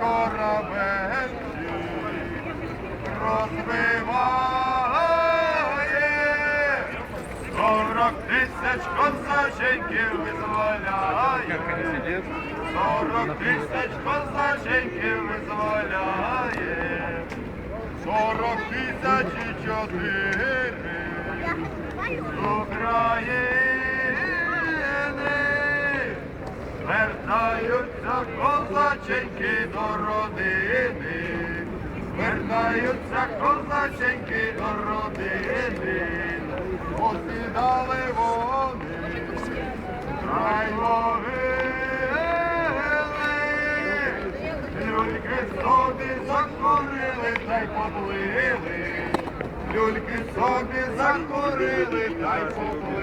корабельчик розбиває, сорок тисяч козаченьків визволяє, сорок тисяч козаченьків визволяє, сорок тисяч і чотири. України вертаються козаченьки до родини, вертаються козаченьки до родини, посідали вони, край могили, люльки собі закурили та й поплили, люльки собі закурили та й поплили.